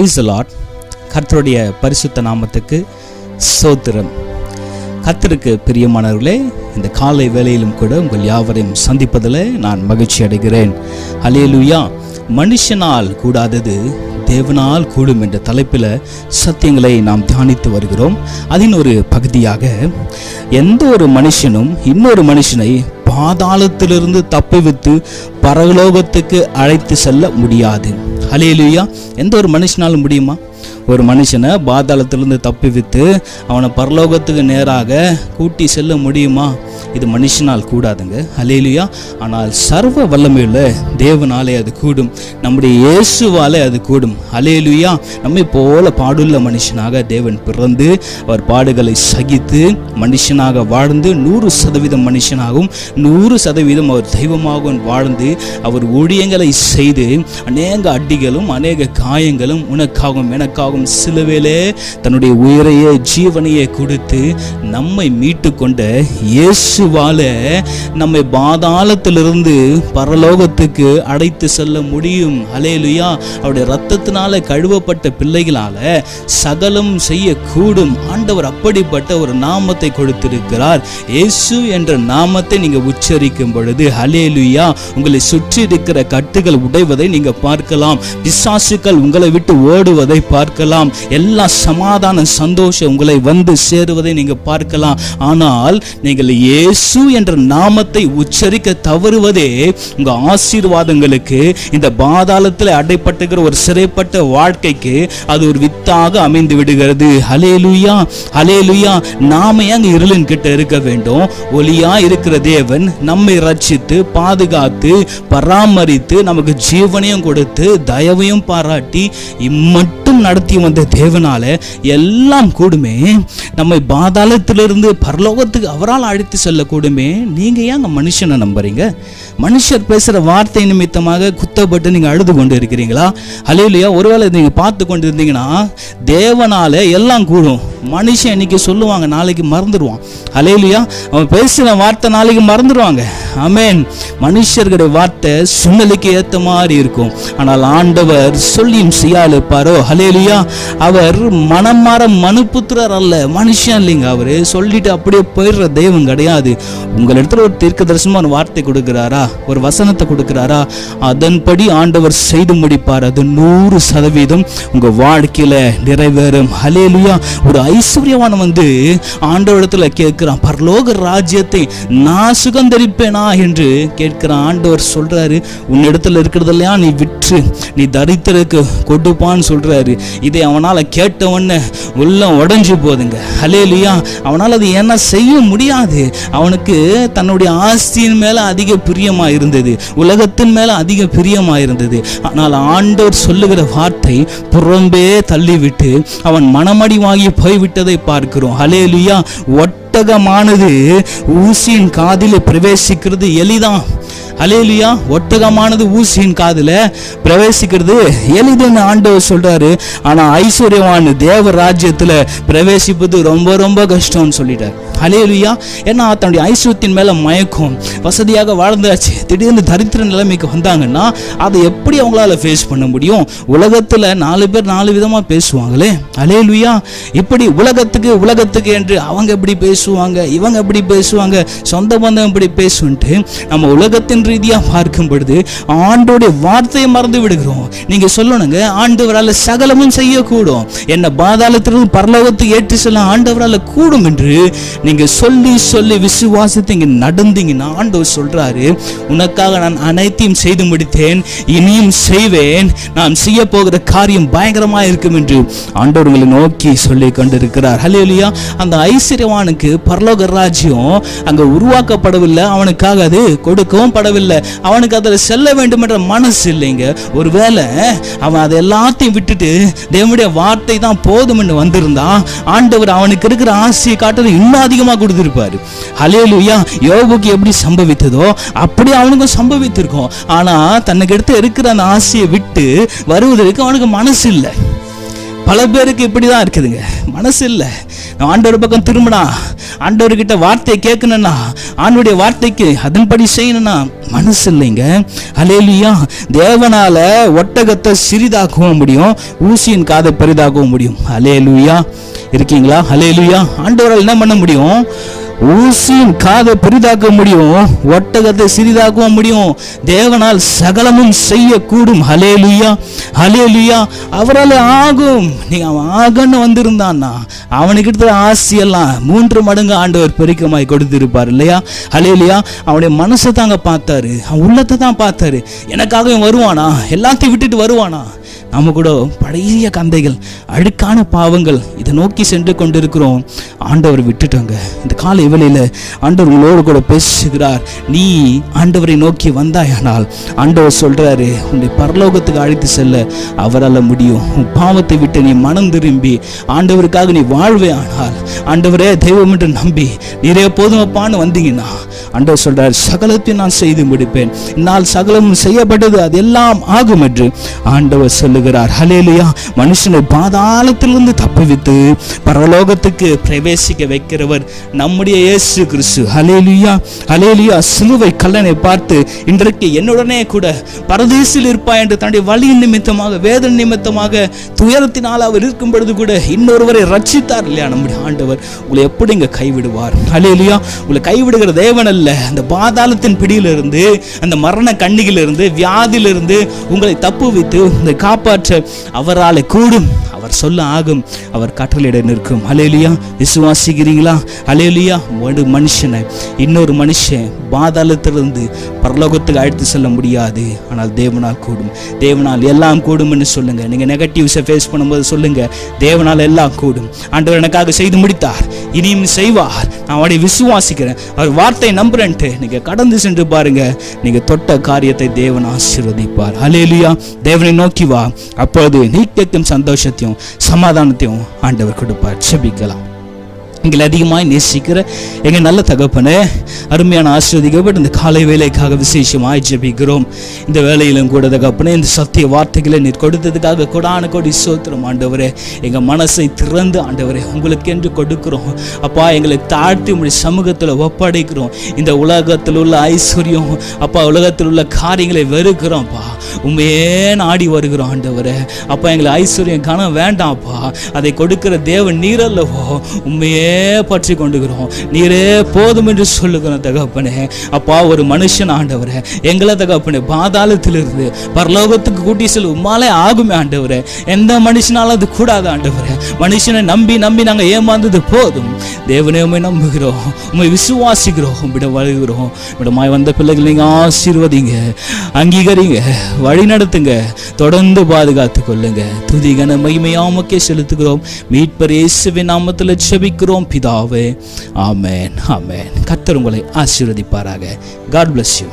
Price lot கர்த்தருடைய பரிசுத்த நாமத்துக்கு சோத்திரம் கர்த்தருக்கு பிரியமானவர்களே இந்த காலை வேளையிலும் கூட உங்கள் யாவரையும் சந்திப்பதில் நான் மகிழ்ச்சி அடைகிறேன். ஹலேலுயா மனுஷனால் கூடாதது தேவனால் கூடும் என்ற தலைப்பில் சத்தியங்களை நாம் தியானித்து வருகிறோம். அதன் ஒரு பகுதியாக எந்த ஒரு மனுஷனும் இன்னொரு மனுஷனை பாதாளத்திலிருந்து தப்பிவித்து பரலோகத்துக்கு அழைத்து செல்ல முடியாது. ஹலேலுயா எந்த ஒரு மனுஷனாலும் முடியுமா? ஒரு மனுஷனை பாதாளத்திலிருந்து தப்பிவித்து அவனை பரலோகத்துக்கு நேராக கூட்டி செல்ல முடியுமா? இது மனுஷனால் கூடாதுங்க. அலையிலையா ஆனால் சர்வ வல்லமையுள்ள தேவனாலே அது கூடும். நம்முடைய இயேசுவாலே அது கூடும். அலையிலுயா நம்மை போல பாடுள்ள மனுஷனாக தேவன் பிறந்து அவர் பாடுகளை சகித்து மனுஷனாக வாழ்ந்து நூறு சதவீதம் மனுஷனாகவும் நூறு சதவீதம் அவர் தெய்வமாகவும் வாழ்ந்து அவர் ஊழியங்களை செய்து அநேக அடிகளும் அநேக காயங்களும் உனக்காகவும் நமக்காகவும் சிலுவையிலே தன்னுடைய உயிரையே ஜீவனையே கொடுத்து நம்மை மீட்டு கொண்ட இயேசுவால நம்மை பாதாளத்திலிருந்து பரலோகத்துக்கு அடைத்து செல்ல முடியும். அலேலுயா அவருடைய ரத்தத்தினால கழுவப்பட்ட பிள்ளைகளால சகலம் செய்யக்கூடும். ஆண்டவர் அப்படிப்பட்ட ஒரு நாமத்தை கொடுத்திருக்கிறார். இயேசு என்ற நாமத்தை நீங்க உச்சரிக்கும் பொழுது ஹலேலுயா உங்களை சுற்றி இருக்கிற கட்டுகள் உடைவதை நீங்க பார்க்கலாம். பிசாசுக்கள் உங்களை விட்டு ஓடுவதை பார்க்கலாம். எல்லா சமாதானம் சந்தோஷம் உங்களை வந்து சேருவதை நீங்க பார்க்கலாம். ஆனால் நீங்கள் இயேசு என்ற நாமத்தை உச்சரிக்க தவறுவதே உங்க ஆசீர்வாதங்களுக்கு இந்த பாதாளத்தில் அடைப்பட்டுகிற ஒரு சிறைப்பட்ட வாழ்க்கைக்கு அது ஒரு வித்தாக அமைந்து விடுகிறது. ஹலேலுயா ஹலேலுயா நாம ஏங்க இருளின் கிட்ட இருக்க வேண்டும். ஒளியா இருக்கிற தேவன் நம்மை ரட்சித்து பாதுகாத்து பராமரித்து நமக்கு ஜீவனையும் கொடுத்து தயவையும் பாராட்டி இம்மட்டும் நட நடத்தி வந்த தேவனால எல்லாம் கூடுமே. நம்மை பாதாளத்திலிருந்து பரலோகத்துக்கு அவரால் அழைத்து செல்ல கூடுமே நீங்க அந்த மனுஷனை நம்புறீங்க? மனுஷர் பேசுகிற வார்த்தை நிமித்தமாக குத்தப்பட்டு நீங்க அழுது கொண்டு இருக்கிறீங்களா அலையிலையா ஒருவேளை நீங்க பார்த்து கொண்டு இருந்தீங்கன்னா தேவனால எல்லாம் கூடும். மனுஷன் இன்னைக்கு சொல்லுவாங்க நாளைக்கு மறந்துடுவான். அலையிலையா அவன் பேசுகிற வார்த்தை நாளைக்கு மறந்துடுவாங்க. அமேன் மனுஷர்களுடைய வார்த்தை சுண்ணலுக்கு ஏற்ற மாதிரி இருக்கும். ஆனால் ஆண்டவர் சொல்லியும் செய்யால் இருப்பாரோ ஹலேலியா அவர் மனம் மாற மனுப்புத்திரர் அல்ல. மனுஷன் இல்லைங்க. அவர் சொல்லிட்டு அப்படியே போயிடுற தெய்வம் கிடையாது. உங்களிடத்துல ஒரு தீர்க்க தரிசனமான வார்த்தை கொடுக்குறாரா? ஒரு வசனத்தை கொடுக்குறாரா? அதன்படி ஆண்டவர் செய்து முடிப்பார். அது நூறு சதவீதம் உங்கள் வாழ்க்கையில நிறைவேறும். ஹலேலுயா ஒரு ஐஸ்வர்யவான் வந்து ஆண்டவரிடத்துல கேட்கிறான் பரலோக ராஜ்யத்தை நான் சுகந்தரிப்பேனா என்று கேட்கிறான் ஆண்டவர் சொல்றாரு உன்னிடத்துல இருக்கிறதெல்லாம் நீ விற்று நீ தரித்திரக்கு கொடுப்பான்னு சொல்றாரு. இதை அவனால கேட்டவொன்னே உள்ளம் உடஞ்சி போதுங்க. ஹலேலியா அவனால் அது என்ன செய்ய முடியாது. அவனுக்கு தன்னுடைய ஆஸ்தியின் மேல அதிக பிரியமா இருந்தது உலகத்தின் மேல அதிக பிரியமா இருந்தது ஆனால் ஆண்டவர் சொல்லுகிற வார்த்தை புறம்பே தள்ளிவிட்டு அவன் மணமடி வாங்கி போய் போய்விட்டதை பார்க்கிறோம். ஹலேலியா ஒட்டகமானது ஊசியின் காதில் பிரவேசிக்கிறது. எளிதான் அலேலியா ஒட்டகமானது ஊசியின் காதுல பிரவேசிக்கிறது. எளிதுன்னு ஆண்டவர் சொல்றாரு. ஆனா ஐஸ்வர்யவான் தேவ ராஜ்யத்துல பிரவேசிப்பது ரொம்ப ரொம்ப கஷ்டம்னு சொல்லிட்டார். ஹலேலுயா ஏன்னா தன்னுடைய ஐஸ்வர்யத்தின் மேல மயக்கம் வசதியாக வாழ்ந்தாச்சு. திடீர்னு தரித்திர நிலைமைக்கு வந்தாங்கன்னா அதை எப்படி அவங்களால ஃபேஸ் பண்ண முடியும்? உலகத்துல நாலு பேர் நாலு விதமா பேசுவாங்களே. அலேலுயா இப்படி உலகத்துக்கு உலகத்துக்கு என்று அவங்க எப்படி பேசுவாங்க? இவங்க எப்படி பேசுவாங்க? சொந்த பந்தம் எப்படி பேசுன்ட்டு நம்ம உலகத்தின் ரீதியாக பார்க்கும் பொழுது ஆண்டோடைய வார்த்தையை மறந்து விடுகிறோம். நீங்க சொல்லணுங்க ஆண்டவரால் சகலமும் செய்யக்கூடும். என்ன பாதாளத்திலிருந்து பரலோகத்துக்கு ஏற்றி செல்ல ஆண்டவரால் கூடும் என்று நீங்க சொல்லி சொல்லி விசுவாசத்தை இங்க நடந்தீங்கன்னா ஆண்டவர் சொல்றாரு. உனக்காக நான் அனைத்தையும் செய்து முடித்தேன் இனியும் செய்வேன். நான் செய்ய போகிற காரியம் பயங்கரமா இருக்கும் என்று ஆண்டவர் உங்களை நோக்கி சொல்லி கொண்டிருக்கிறார். ஹலேலியா அந்த ஐஸ்வர்யவானுக்கு பரலோக ராஜ்யம் அங்க உருவாக்கப்படவில்லை. அவனுக்காக அது கொடுக்கவும் படவில்லை. அவனுக்கு அதில் செல்ல வேண்டும் என்ற மனசு இல்லைங்க. ஒருவேளை அவன் அதை எல்லாத்தையும் விட்டுட்டு தேவனுடைய வார்த்தை தான் போதும் என்று வந்திருந்தான் ஆண்டவர் அவனுக்கு இருக்கிற ஆசையை காட்டுறது இன்னும் அதிகமாக கொடுத்திருப்பாரு. ஹலேலுயா யோபுக்கு எப்படி சம்பவித்ததோ அப்படி அவனுக்கும் சம்பவித்திருக்கும். ஆனா தனக்கு எடுத்து இருக்கிற அந்த ஆசையை விட்டு வருவதற்கு அவனுக்கு மனசு இல்லை. பல பேருக்கு இப்படி தான் இருக்குதுங்க. மனசு இல்லை. நான் ஆண்டவர் பக்கம் திரும்பினா ஆண்டவர்கிட்ட வார்த்தையை கேட்கணும்னா ஆண்டுடைய வார்த்தைக்கு அதன்படி செய்யணும்னா மனசு இல்லைங்க அலேலியா. தேவனால ஒட்டகத்தை சிறிதாக்கவும் முடியும் ஊசியின் காதை பெரிதாக்கவும் முடியும். அலேலுயா. இருக்கீங்களா? அலேலுயா. ஆண்டவரால் என்ன பண்ண முடியும்? ஊசியின் காதை பெரிதாக்க முடியும் ஒட்டகத்தை சிறிதாக்கவும் முடியும். தேவனால் சகலமும் செய்யக்கூடும். ஹலேலுயா ஹலேலுயா அவரால் ஆகும். நீ அவன் ஆகன்னு வந்திருந்தான்னா அவனுக்கு இருக்கிற ஆசையெல்லாம் மூன்று மடங்கு ஆண்டவர் பெருக்கமாய் கொடுத்திருப்பார் இல்லையா? ஹலேலுயா அவனுடைய மனசை தாங்க பார்த்த அவன் உள்ளத்தை தான் பார்த்தாரு. எனக்காக இவன் வருவானா? எல்லாத்தையும் விட்டுட்டு வருவானா? நம்ம கூட பழைய கந்தைகள் அழுக்கான பாவங்கள் இதை நோக்கி சென்று கொண்டிருக்கிறோம். ஆண்டவர் விட்டுட்டோங்க. இந்த காலை இவளையில் ஆண்டவர் உங்களோடு கூட பேசுகிறார். நீ ஆண்டவரை நோக்கி வந்தாயானால் ஆண்டவர் சொல்கிறாரு உன்னை பரலோகத்துக்கு அழைத்து செல்ல அவரால் முடியும். உன் பாவத்தை விட்டு நீ மனம் திரும்பி ஆண்டவருக்காக நீ வாழ்வே ஆனால் ஆண்டவரே தெய்வம் என்று நம்பி நீரே போதுமப்பான்னு வந்தீங்கன்னா. ஆண்டவர் சொல்றார் சகலத்தையும் நான் செய்து முடிப்பேன். நான் சகலமும் செய்யப்பட்டது அது எல்லாம் ஆகும் என்று ஆண்டவர் சொல்லுகிறார். ஹலேலியா மனுஷனை பாதாளத்திலிருந்து தப்புவித்து பரலோகத்துக்கு பிரவேசிக்க வைக்கிறவர் நம்முடைய இயேசு கிறிஸ்து. ஹலேலுயா ஹலேலுயா சிலுவை கல்லனை பார்த்து இன்றைக்கு என்னுடனே கூட பரதேசில் இருப்பாய் என்று தன்னுடைய வழியின் நிமித்தமாக வேதனை நிமித்தமாக துயரத்தினால் அவர் இருக்கும் பொழுது கூட இன்னொருவரை ரட்சித்தார். இல்லையா நம்முடைய ஆண்டவர் உங்களை எப்படி இங்க கைவிடுவார்? ஹலேலுயா உங்களை கைவிடுகிற தேவன் அல்ல. அந்த பாதாளத்தின் பிடியிலிருந்து அந்த மரண கண்ணியிலிருந்து வியாதியிலிருந்து உங்களை தப்புவித்து உங்களை காப்பாற்ற அவரால் கூடும். அவர் சொல்ல ஆகும் அவர் கட்டளையிட நிற்கும். அலேலியா விசுவாசிக்கிறீங்களா அலேலியா ஒரு மனுஷனை இன்னொரு மனுஷன் பாதாளத்திலிருந்து பரலோகத்துக்கு அழைத்து செல்ல முடியாது. ஆனால் தேவனால் கூடும். தேவனால் எல்லாம் கூடும்னு சொல்லுங்க. நீங்க நெகட்டிவ்ஸை ஃபேஸ் பண்ணும்போது சொல்லுங்க. தேவனால் எல்லாம் கூடும். ஆண்டவர் எனக்காக செய்து முடித்தார். இனியும் செய்வார். நான் அவரை விசுவாசிக்கிறேன். அவர் வார்த்தை நம்புறேன்ட்டு நீங்க கடந்து சென்று பாருங்க. நீங்க தொட்ட காரியத்தை தேவன் ஆசீர்வதிப்பார். அலேலியா தேவனை நோக்கி வா. அப்பொழுது நீ சந்தோஷத்தையும் சமாதானத்தையும் ஆண்டவர் கொடுப்பார். செபிக்கலாம். எங்களை அதிகமாய் நேசிக்கிற எங்கள் நல்ல தகப்பனே அருமையான ஆசிரியப்பட்டு இந்த காலை வேலைக்காக விசேஷமாய் ஜெபிக்கிறோம். இந்த வேலையிலும் கூட தகப்பனே இந்த சத்திய வார்த்தைகளை நீர் கொடுத்ததுக்காக கொடான கொடி சோத்திரம் ஆண்டவரே. எங்கள் மனசை திறந்து ஆண்டவரே உங்களுக்கு என்று கொடுக்கிறோம். அப்பா எங்களை தாழ்த்தி உங்களுடைய சமூகத்தில் ஒப்படைக்கிறோம். இந்த உலகத்தில் உள்ள ஐஸ்வர்யம் அப்பா உலகத்தில் உள்ள காரியங்களை வெறுக்கிறோம்ப்பா உண்மையே நாடி வருகிறோம் ஆண்டவரே. அப்பா எங்களை ஐஸ்வர்யம் காண வேண்டாம்ப்பா அதை கொடுக்கிற தேவன் நீரல்லவோ. உண்மையே பற்றி கொண்டுகிறோம். நீரே போதும் என்று சொல்லுகிறோம் தகப்பனே. அப்பா ஒரு மனுஷன் ஆண்டவரே. எங்களை தகப்பனே பாதாளத்திலிருந்து பரலோகத்துக்கு கூட்டி செல்லும் உம்மாலே ஆகுமே ஆண்டவரே. எந்த மனுஷனாலும் அது கூடாது ஆண்டவரே. மனுஷனை நம்பி நம்பி நாங்கள் ஏமாந்தது போதும். தேவனே உண்மை நம்புகிறோம். உண்மை விசுவாசிக்கிறோம். உம்மிட வழுகிறோம். உம்மிடமாய் வந்த பிள்ளைகள் நீங்கள் ஆசீர்வதிங்க. அங்கீகரிங்க. வழி நடத்துங்க. தொடர்ந்து பாதுகாத்து கொள்ளுங்க. துதிகன மகிமையாமக்கே செலுத்துகிறோம். மீட்பர் இயேசுவின் நாமத்தில் செபிக்கிறோம் ஜெபிக்கிறோம் பிதாவே. ஆமேன். ஆமேன். கத்தர் உங்களை ஆசீர்வதிப்பாராக. God bless you